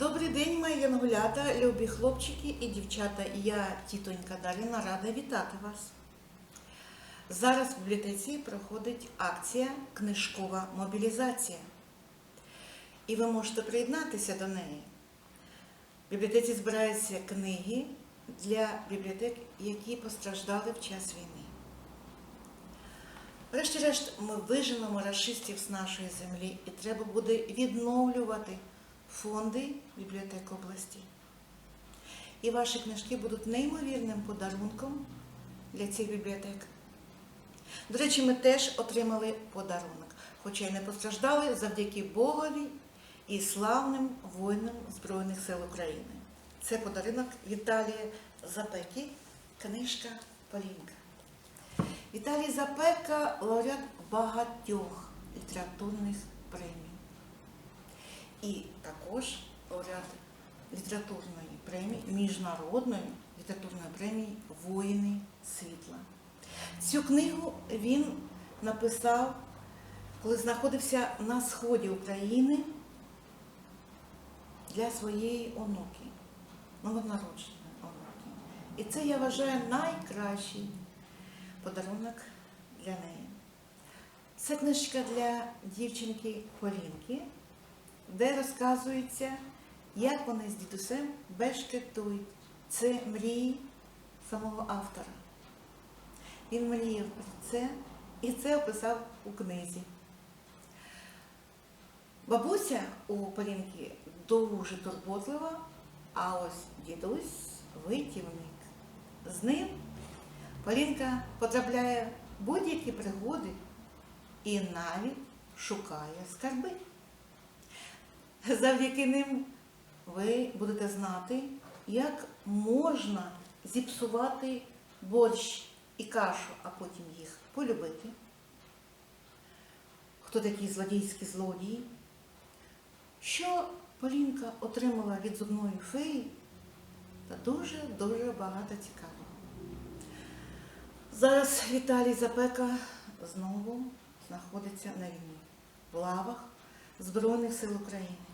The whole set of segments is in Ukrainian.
Добрий день, мої янгулята, любі хлопчики і дівчата. Я, тітонька Даріна, рада вітати вас. Зараз в бібліотеці проходить акція Книжкова мобілізація. І ви можете приєднатися до неї. В бібліотеці збираються книги для бібліотек, які постраждали в час війни. Врешті-решт, ми виженемо расистів з нашої землі, і треба буде відновлювати фонди бібліотек області. І ваші книжки будуть неймовірним подарунком для цих бібліотек. До речі, ми теж отримали подарунок, хоча й не постраждали завдяки Богові і славним воїнам Збройних сил України. Це подарунок Віталія Запеки, книжка Полінка. Віталій Запека лауреат багатьох літературних премій. І також лауреат літературної премії, міжнародної літературної премії Воїни світла. Цю книгу він написав, коли знаходився на сході України для своєї онуки, новонародженої онуки. І це я вважаю найкращий подарунок для неї. Це книжка для дівчинки Полінки, де розказується, як вони з дідусем бешкетують. Це мрії самого автора. Він мріяв про це і це описав у книзі. Бабуся у Полінки дуже турботлива, а ось дідусь витівник. З ним Полінка потрапляє в будь-які пригоди і навіть шукає скарби. Завдяки ним ви будете знати, як можна зіпсувати борщ і кашу, а потім їх полюбити. Хто такі злодійські злодії? Що Полінка отримала від зубної феї, та дуже-дуже багато цікавого. Зараз Віталій Запека знову знаходиться на війні в лавах Збройних сил України.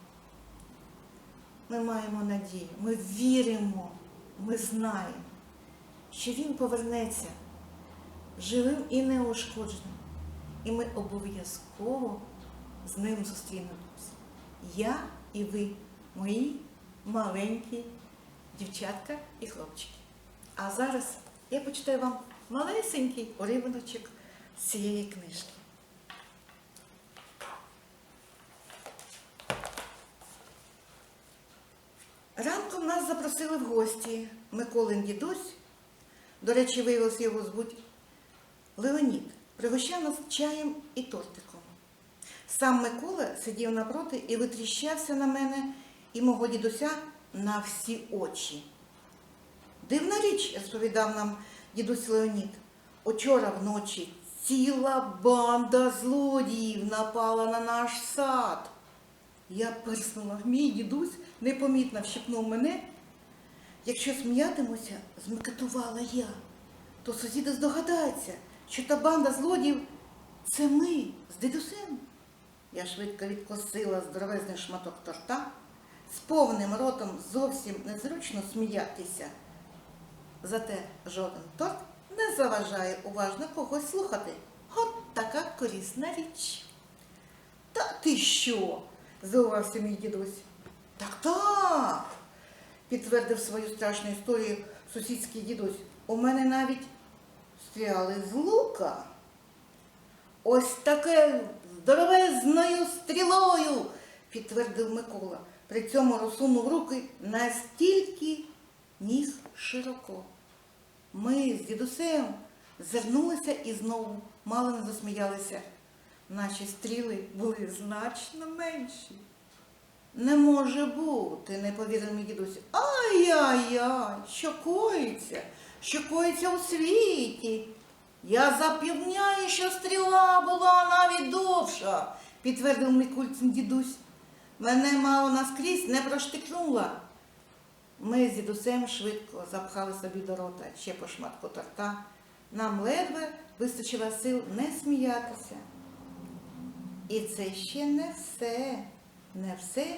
Ми маємо надію, ми віримо, ми знаємо, що він повернеться живим і неушкодженим. І ми обов'язково з ним зустрінемось. Я і ви, мої маленькі дівчатка і хлопчики. А зараз я почитаю вам малесенький уривочок з цієї книжки. Ранком нас запросили в гості Миколин дідусь. До речі, виявилося його звуть Леонід. Пригощав нас чаєм і тортиком. Сам Микола сидів напроти і витріщався на мене і мого дідуся на всі очі. Дивна річ, розповідав нам дідусь Леонід. Учора вночі ціла банда злодіїв напала на наш сад. Я пирснула, мій дідусь непомітно вщипнув мене. Якщо сміятимуся, змикатувала я, то сусіди здогадаються, що та банда злодіїв це ми з дідусем. Я швидко відкосила здоровезний шматок торта, з повним ротом зовсім незручно сміятися. Зате жоден торт не заважає уважно когось слухати. От така корисна річ. Та ти що? Здивувався мій дідусь. Так так, підтвердив свою страшну історію сусідський дідусь. У мене навіть стріляли з лука. Ось таке здоровезною стрілою, підтвердив Микола. При цьому розсунув руки настільки ніг широко. Ми з дідусем зернулися і знову мало не засміялися. Наші стріли були значно менші. Не може бути, не повірив мій дідусь. Ай-яй-яй, що коїться, що коїться у світі. Я запевняю, що стріла була навіть довша, підтвердив Микульцин дідусь. Мене мало наскрізь не проштикнула. Ми з дідусем швидко запхали собі до рота ще по шматку торта. Нам ледве вистачило сил не сміятися. І це ще не все, не все.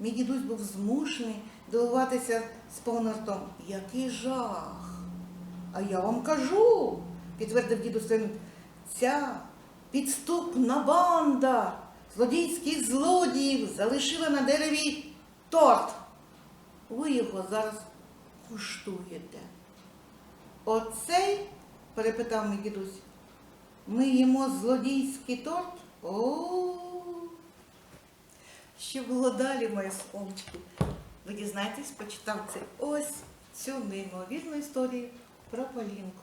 Мій дідусь був змушений дивуватися з повним ртом. Який жах! А я вам кажу, підтвердив дідусь ця підступна банда злодійських злодіїв залишила на дереві торт. Ви його зараз куштуєте. Оцей, перепитав мій дідусь, ми їмо злодійський торт? О. Що було далі, моє сонечки? Ви дізнаєтесь, почитавши ось цю неймовірну історію про Полінку.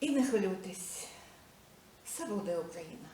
І не хвилюйтесь, все буде Україна.